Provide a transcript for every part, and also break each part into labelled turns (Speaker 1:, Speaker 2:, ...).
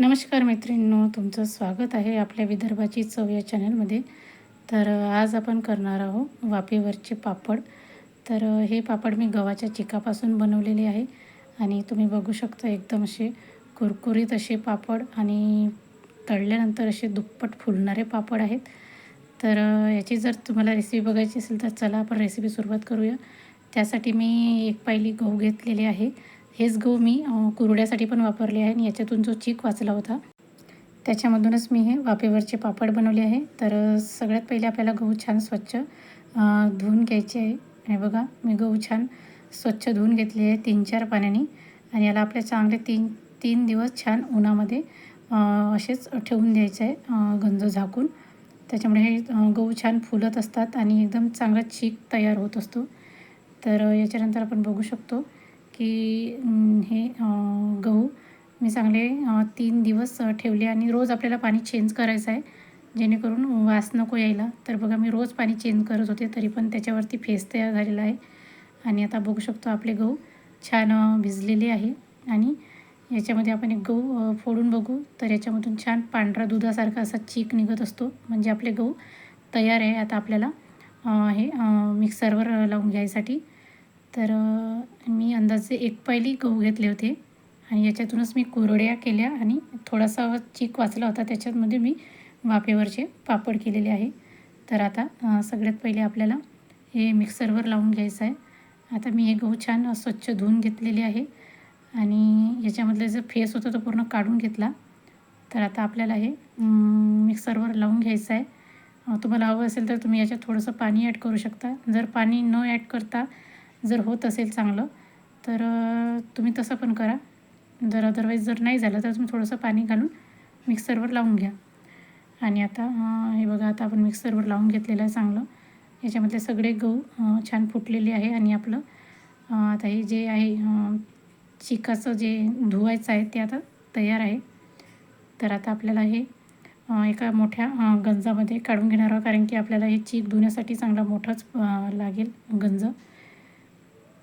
Speaker 1: नमस्कार मैत्रिणींनो तुमचं स्वागत आहे आपल्या विदर्भाची चव या चॅनलमध्ये. तर आज आपण करणार आहोत वाफेवरचे पापड. तर हे पापड मी गव्हाच्या चिकापासून बनवलेले आहे आणि तुम्ही बघू शकता एकदम असे कुरकुरीत असे पापड आणि तळल्यानंतर असे दुप्पट फुलणारे पापड आहेत. तर याची जर तुम्हाला रेसिपी बघायची असेल तर चला आपण रेसिपी सुरुवात करूया. त्यासाठी मी एक पायली गहू घेतलेली आहे. हेच गहू मी कुरड्यासाठी पण वापरले आहे आणि याच्यातून जो चीक वाचला होता त्याच्यामधूनच मी हे वाफेवरचे पापड बनवले आहे. तर सगळ्यात पहिले आपल्याला गहू छान स्वच्छ धुवून घ्यायचे आहे. आणि बघा मी गहू छान स्वच्छ धुवून घेतले आहे तीन चार पाण्याने. आणि याला आपल्या चांगले तीन तीन दिवस छान उन्हामध्ये असेच ठेवून द्यायचं आहे गंज झाकून. त्याच्यामुळे हे गहू छान फुलत असतात आणि एकदम चांगला चीक तयार होत असतो. तर याच्यानंतर आपण बघू शकतो की हे गहू. मी चांगले तीन दिवस ठेवले आणि रोज आपल्याला पाणी चेंज करायचं आहे. जेणेकरून वास नको यायला. तर बघा मी रोज पाणी चेंज करत होते तरी पण त्याच्यावरती फेस तयार झालेला आहे. आणि आता बघू शकतो आपले गहू छान भिजलेले आहे. आणि याच्यामध्ये आपण एक गहू फोडून बघू. तर याच्यामधून छान पांढरा दुधासारखा असा चीक निघत असतो. म्हणजे आपले गहू तयार आहे. आता आपल्याला हे मिक्सरवर लावून घ्यायसाठी. तर मी अंदाजे एक पायली गहू घेतले होते. आणि याच्यातूनच मी कुरड्या केल्या आणि थोडासा चीक वाचला होता. त्याच्यामध्ये मी वाफेवरचे पापड केलेले आहे. तर आता सगळ्यात पहिले आपल्याला हे मिक्सरवर लावून घ्यायचं आहे. आता मी हे गहू छान स्वच्छ धुवून घेतलेले आहे. आणि याच्यामधलं जो फेस होता तो पूर्ण काढून घेतला. तर आता आपल्याला हे मिक्सरवर लावून घ्यायचं आहे. तुम्हाला हवं असेल तर तुम्ही याच्यात थोडंसं पाणी ॲड करू शकता. जर पाणी न ॲड करता जर होत असेल चांगलं तर तुम्ही तसं पण करा. जर अदरवाईज जर नाही झालं तर तुम्ही थोडंसं पाणी घालून मिक्सरवर लावून घ्या. आणि आता हे बघा आता आपण मिक्सरवर लावून घेतलेलं आहे चांगलं. याच्यामधले सगळे गहू छान फुटलेले आहे आणि आपलं आता हे जे आहे चिकाचं जे धुवायचं आहे ते आता तयार आहे. तर आता आपल्याला हे एका मोठ्या गंजामध्ये काढून घेणार आहोत कारण की आपल्याला हे चीक धुण्यासाठी चांगला मोठाच लागेल गंज.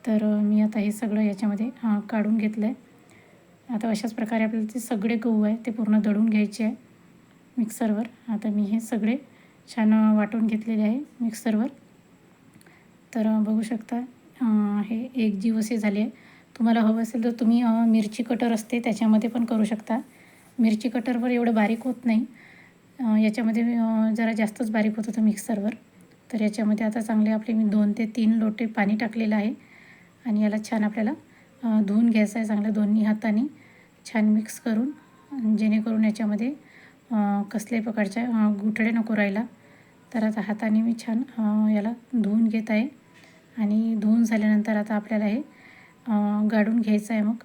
Speaker 1: तर मी आता हे सगळं याच्यामध्ये काढून घेतलं आहे आता अशाच प्रकारे आपल्याला ते सगळे गहू आहे ते पूर्ण दळून घ्यायचे आहे मिक्सरवर. आता मी हे सगळे छान वाटून घेतलेले आहे मिक्सरवर. तर बघू शकता हे एक जीव असे झाले आहे तुम्हाला हवं असेल तर तुम्ही मिरची कटर असते त्याच्यामध्ये पण करू शकता. मिरची कटरवर एवढं बारीक होत नाही. याच्यामध्ये जरा जास्तच बारीक होत होतं मिक्सरवर. तर याच्यामध्ये आता चांगले आपले मी दोन ते तीन लोटे पाणी टाकलेलं आहे. आणि याला छान आपल्याला धुवून घ्यायचं आहे चांगलं दोन्ही हाताने. छान मिक्स करून जेणेकरून याच्यामध्ये कसल्याही प्रकारच्या गुठळे नको राहायला. तर आता हाताने मी छान याला धुवून घेत आहे. आणि धुवून झाल्यानंतर आता आपल्याला हे गाडून गाळून घ्यायचं आहे मग.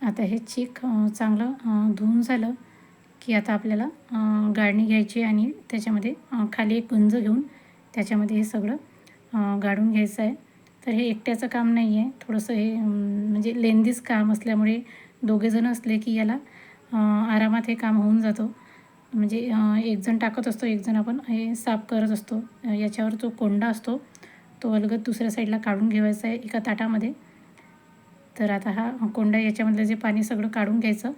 Speaker 1: आता हे चीक चांगलं धुवून झालं की आता आपल्याला गाळणी घ्यायची आणि त्याच्यामध्ये खाली एक गुंज घेऊन त्याच्यामध्ये हे सगळं गाडून गाळून घ्यायचं आहे. तर हे एकट्याचं काम नाही आहे थोडंसं हे म्हणजे लेंदीच काम असल्यामुळे दोघेजण असले की याला आरामात हे काम होऊन जातो. म्हणजे एकजण टाकत असतो एकजण आपण हे साफ करत असतो. याच्यावर जो कोंडा असतो तो अलगद दुसऱ्या साईडला काढून घेवायचा आहे एका ताटामध्ये. तर आता हा कोंडा याच्यामधलं जे पाणी सगळं काढून घ्यायचं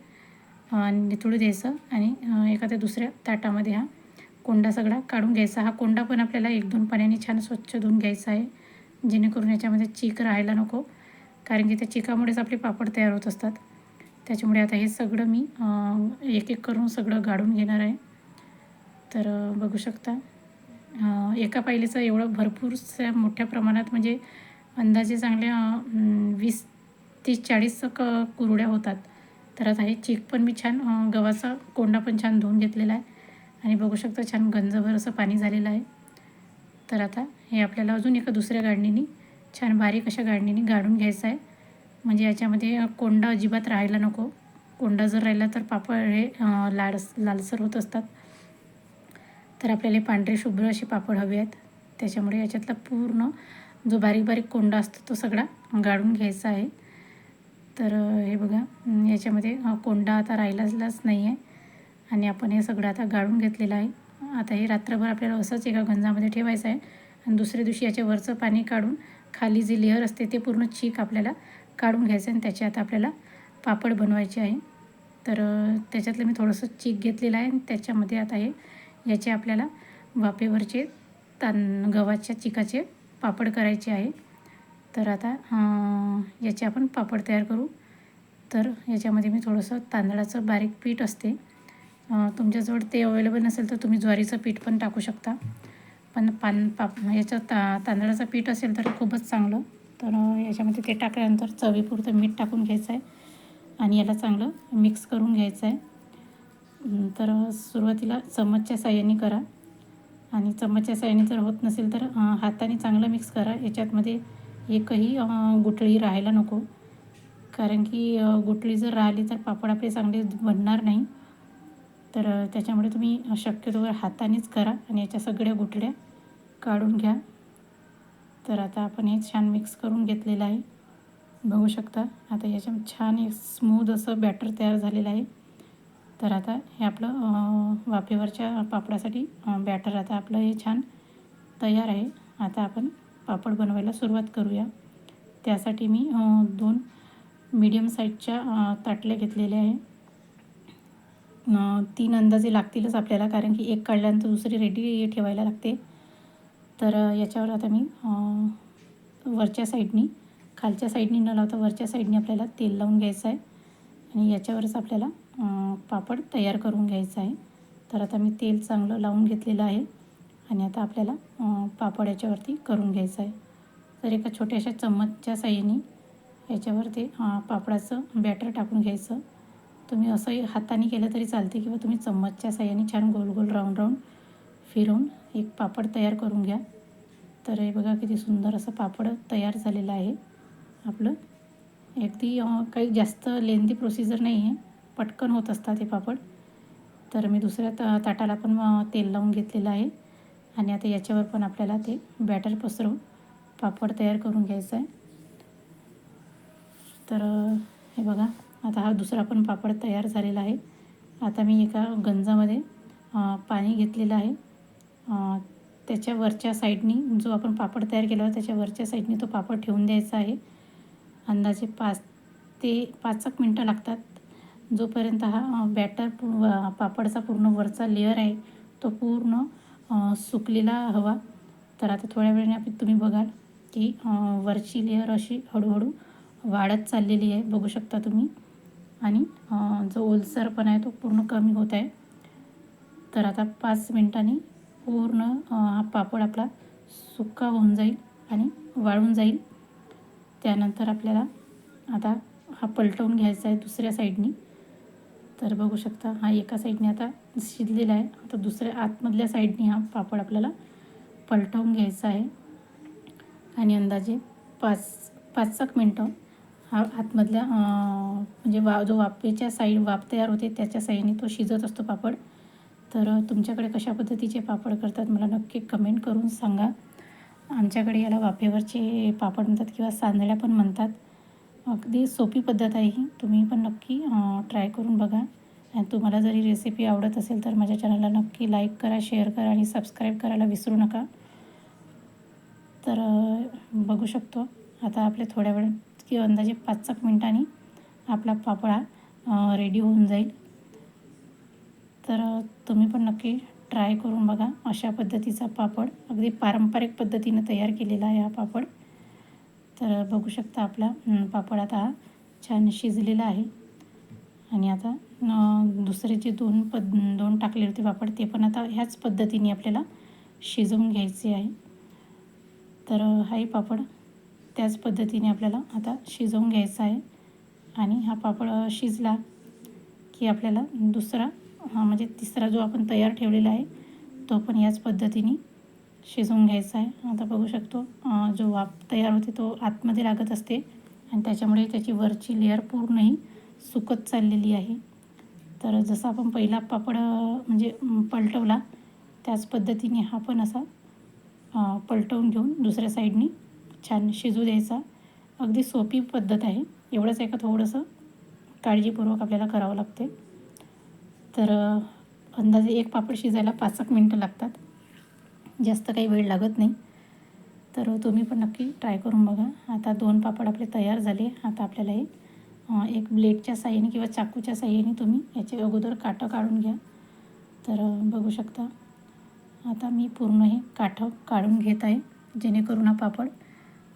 Speaker 1: आणि निथळू द्यायचं आणि एखाद्या दुसऱ्या ताटामध्ये हा कोंडा सगळा काढून घ्यायचा. हा कोंडा पण आपल्याला एक दोन पाण्याने छान स्वच्छ धुवून घ्यायचा आहे. जेणेकरून याच्यामध्ये चीक राहायला नको. कारण की त्या चिकामुळेच आपले पापड तयार होत असतात. त्याच्यामुळे आता हे सगळं मी एक एक करून सगळं गाडून घेणार आहे. तर बघू शकता. एका पायलीचं एवढं भरपूरशा मोठ्या प्रमाणात म्हणजे अंदाजे चांगल्या वीस तीस चाळीस क कुरड्या होतात. तर आता हे चीक पण मी छान गव्हाचा कोंडा पण छान धुवून घेतलेला आहे. आणि बघू शकता छान गंजभर असं पाणी झालेलं आहे. तर आता हे आपल्याला अजून एका दुसऱ्या गाडणीने छान बारीक अशा गाडणीने गाळून घ्यायचं आहे. म्हणजे याच्यामध्ये कोंडा अजिबात राहायला नको. कोंडा जर राहिला तर पापड हे लाडस लालसर होत असतात. तर आपल्याला पांढरे शुभ्र असे पापड हवे आहेत. त्याच्यामुळे याच्यातला पूर्ण जो बारीक बारीक कोंडा असतो तो सगळा गाळून घ्यायचा आहे. तर हे बघा याच्यामध्ये कोंडा आता राहिलाच नाही आहे आणि आपण हे सगळं आता गाळून घेतलेलं आहे. आता हे रात्रभर आपल्याला असंच एका गंजामध्ये ठेवायचं आहे. आणि दुसऱ्या दिवशी याच्या वरचं पाणी काढून खाली जे लेअर असते ते पूर्ण चीक आपल्याला काढून घ्यायचं आणि त्याच्यात आता आपल्याला पापड बनवायचे आहे. तर त्याच्यातलं मी थोडंसं चीक घेतलेलं आहे आणि त्याच्यामध्ये आता हे याचे आपल्याला वाफेवरचे तां गव्हाच्या चिकाचे पापड करायचे आहे. तर आता याचे आपण पापड तयार करू. तर याच्यामध्ये मी थोडंसं तांदळाचं बारीक पीठ असते. तुमच्याजवळ ते अवेलेबल नसेल तर तुम्ही ज्वारीचं पीठ पण टाकू शकता. पण पान पाप याचं ता तांदळाचं पीठ असेल तर खूपच चांगलं. तर याच्यामध्ये ते टाकल्यानंतर चवीपुरतं मीठ टाकून घ्यायचं आहे आणि याला चांगलं मिक्स करून घ्यायचं आहे तर सुरुवातीला चमचच्या साह्याने करा आणि चमचच्या साह्याने जर होत नसेल तर हाताने चांगलं मिक्स करा. याच्यातमध्ये एकही गुठळी राहायला नको. कारण की गुठळी जर राहिली तर पापड आपले चांगले बनणार नाही. तर त्याच्यामुळे तुम्ही शक्यतोवर हातानेच करा आणि याच्या सगळ्या गुठड्या काढून घ्या. तर आता आपण हे छान मिक्स करून घेतलेलं आहे. बघू शकता आता याच्या छान एक स्मूद असं बॅटर तयार झालेलं आहे. तर आता हे आपलं वाफेवरच्या पापडासाठी बॅटर आता आपलं हे छान तयार आहे. आता आपण पापड बनवायला सुरुवात करूया. त्यासाठी मी दोन मीडियम साईजच्या ताटल्या घेतलेल्या आहे. तीन अंदाजे लागतीलच आपल्याला कारण की एक काढल्यानंतर दुसरी रेडी ठेवायला लागते. तर याच्यावर आता मी वरच्या साईडनी खालच्या साईडनी न लावता वरच्या साईडनी आपल्याला तेल लावून घ्यायचं आहे. आणि याच्यावरच आपल्याला पापड तयार करून घ्यायचा आहे. तर आता मी तेल चांगलं लावून घेतलेलं आहे. आणि आता आपल्याला पापड याच्यावरती करून घ्यायचं आहे. तर एका छोट्याशा चम्मचच्या साह्याने याच्यावर ते पापडाचं बॅटर टाकून घ्यायचं. तुम्ही असंही हाताने केलं तरी चालते किंवा तुम्ही चम्मचच्या साह्याने छान गोल गोल राऊंड राऊंड फिरवून एक पापड तयार करून घ्या. तर हे बघा किती सुंदर असं पापड तयार झालेलं आहे आपलं. अगदी काही जास्त लेंदी प्रोसिजर नाही आहे पटकन होत असतात हे पापड. तर मी दुसऱ्या ता ताटाला पण तेल लावून घेतलेलं आहे. आणि आता याच्यावर पण आपल्याला ते बॅटर पसरवून पापड तयार करून घ्यायचं आहे. तर हे बघा. आता हा दुसरा पण पापड तयार झालेला आहे. आता मी एका गंजामध्ये पाणी घेतलेलं आहे. त्याच्या वरच्या साईडनी जो आपण पापड तयार केला होता त्याच्या वरच्या साईडनी तो पापड ठेवून द्यायचा आहे. अंदाजे पाच ते पाच एक मिनटं लागतात. जोपर्यंत हा बॅटर पापडचा पूर्ण वरचा लेअर आहे तो पूर्ण सुकलेला हवा. तर आता थोड्या वेळाने आपण तुम्ही बघाल की वरची लेअर अशी हळूहळू वाढत चाललेली आहे. बघू शकता तुम्ही. आणि जो जो ओलसरपणा आहे तो पूर्ण कमी होत आहे. तर आता पाच मिनटांनी पूर्ण हा पापड आपला सुक्का होऊन जाईल आणि वाळून जाईल. त्यानंतर आपल्याला आता हा पलटवून घ्यायचा आहे दुसऱ्या साईडनी. तर बघू शकता हा एका साईडने आता शिजलेला आहे. आता दुसऱ्या आतमधल्या साईडनी हा पापड आपल्याला पलटवून घ्यायचा आहे. आणि अंदाजे पाच पाच एक मिनटं हा आतमधल्या म्हणजे वा जो वाफेच्या साईड वाफ तयार होते त्याच्या साईडने तो शिजत असतो पापड. तर तुमच्याकडे कशा पद्धतीचे पापड करतात मला नक्की कमेंट करून सांगा. आमच्याकडे याला वाफेवरचे पापड म्हणतात किंवा सांदळ्या पण म्हणतात. अगदी सोपी पद्धत आहे ही. तुम्ही पण नक्की ट्राय करून बघा. आणि तुम्हाला जरी रेसिपी आवडत असेल तर माझ्या चॅनलला नक्की लाईक करा शेअर करा आणि सबस्क्राईब करायला विसरू नका. तर बघू शकतो. आता आपले थोड्या वेळ की अंदाजे पाच सात मिनटांनी आपला पापड हा रेडी होऊन जाईल. तर तुम्ही पण नक्की ट्राय करून बघा. अशा पद्धतीचा पापड अगदी पारंपरिक पद्धतीनं तयार केलेला आहे हा पापड. तर बघू शकता आपला पापड आता हा छान शिजलेला आहे. आणि आता दुसरे जे दोन पद दोन टाकले होते पापड ते पण आता ह्याच पद्धतीने आपल्याला शिजवून घ्यायचे आहे. तर हाही पापड त्याच पद्धतीने आपल्याला आता शिजवून घ्यायचा आहे. आणि हा पापड शिजला की आपल्याला दुसरा म्हणजे तिसरा जो आपण तयार ठेवलेला आहे तो पण याच पद्धतीने शिजवून घ्यायचा आहे. आता बघू शकतो जो वाफ तयार होते तो आतमध्ये लागत असते आणि त्याच्यामुळे त्याची वरची लेअर पूर्णही सुकत चाललेली आहे. तर जसं आपण पहिला पापड म्हणजे पलटवला त्याच पद्धतीने हा पण असा पलटवून घेऊन दुसऱ्या साईडनी छान शिजू द्यायचा. अगदी सोपी पद्धत आहे. एवढंच आहे का थोडंसं? काळजीपूर्वक आपल्याला करावं लागते. तर अंदाजे एक पापड शिजायला पाच एक मिनटं लागतात. जास्त काही वेळ लागत नाही. तर तुम्ही पण नक्की ट्राय करून बघा. आता दोन पापड आपले तयार झाले. आता आपल्याला हे एक ब्लेडच्या साह्याने किंवा चाकूच्या साह्याने तुम्ही याचे अगोदर काठं काढून घ्या. तर बघू शकता. आता मी पूर्ण हे काठं काढून घेत आहे. जेणेकरून हा पापड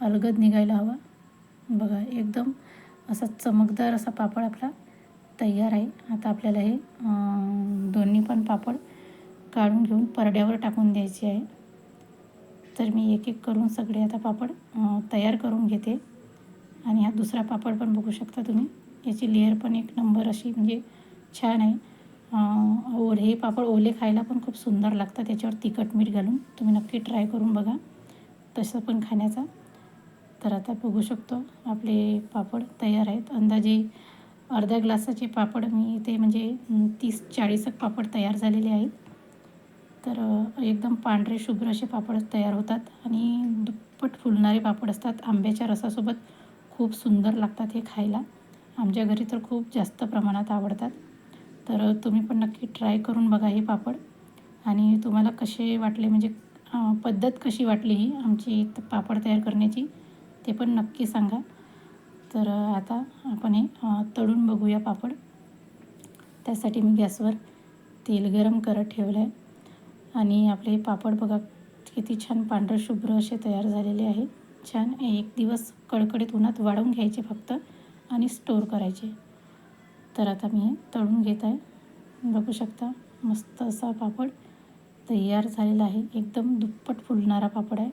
Speaker 1: अलगद निघायला हवा. बघा एकदम असा चमकदार असा पापड आपला तयार आहे. आता आपल्याला हे दोन्ही पण पापड काढून घेऊन परड्यावर टाकून द्यायचे आहे. तर मी एक एक करून सगळे आता पापड तयार करून घेते. आणि हा दुसरा पापड पण बघू शकता तुम्ही. याची लेअर पण एक नंबर अशी म्हणजे छान आहे. ओढ ओले हे पापड ओले खायला पण खूप सुंदर लागतात. त्याच्यावर तिखट मीठ घालून. तुम्ही नक्की ट्राय करून बघा. तसं पण खाण्याचा. तर आता बघू शकतो. आपले पापड तयार आहेत. अंदाजे अर्ध्या ग्लासाचे पापड मी इथे म्हणजे तीस चाळीस एक पापड तयार झालेले आहेत. तर एकदम पांढरे शुभ्र असे पापड तयार होतात आणि दुप्पट फुलणारे पापड असतात. आंब्याच्या रसासोबत खूप सुंदर लागतात हे खायला. आमच्या घरी तर खूप जास्त प्रमाणात आवडतात. तर तुम्ही पण नक्की ट्राय करून बघा हे पापड. आणि तुम्हाला कसे वाटले म्हणजे पद्धत कशी वाटली ही आमची पापड तयार करण्याची? ते पण नक्की सांगा. तर आता आपण हे तळून बघूया पापड. त्यासाठी मी गॅसवर तेल गरम करत ठेवलं आहे आणि आपले पापड बघा किती छान पांढरे शुभ्र असे तयार झालेले आहे. छान एक दिवस कडकडीत उन्हात वाळवून घ्यायचे फक्त आणि स्टोर करायचे. तर आता मी हे तळून घेत आहे. बघू शकता मस्त असा पापड तयार झालेला आहे. एकदम दुप्पट फुलणारा पापड आहे.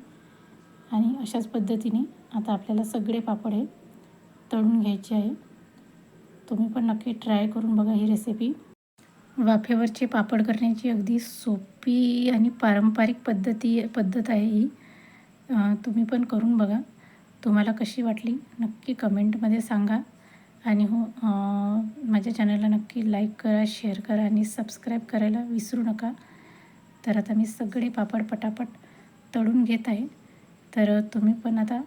Speaker 1: आणि अशाच पद्धतीने आता आपल्याला सगळे पापड हे तळून घ्यायचे आहे. तुम्ही पण नक्की ट्राय करून बघा ही रेसिपी वाफेवरचे पापड करण्याची अगदी सोपी आणि पारंपरिक पद्धती पद्धत आहे ही. तुम्ही पण करून बघा. तुम्हाला कशी वाटली नक्की कमेंटमध्ये सांगा. आणि हो माझ्या चॅनलला नक्की लाईक करा शेअर करा आणि सबस्क्राईब करायला विसरू नका. तर आता मी सगळे पापड पटापट तळून घेत आहे. तर तुम्ही पण आता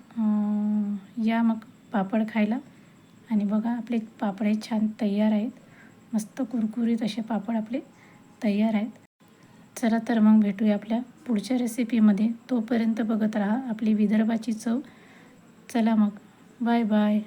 Speaker 1: या मग पापड खायला. आणि बघा आपले पापड हे छान तयार आहेत. मस्त कुरकुरीत असे पापड आपले तयार आहेत. चला तर मग भेटूया आपल्या पुढच्या रेसिपीमध्ये तोपर्यंत बघत राहा आपली विदर्भाची चव. चला मग. Bye bye.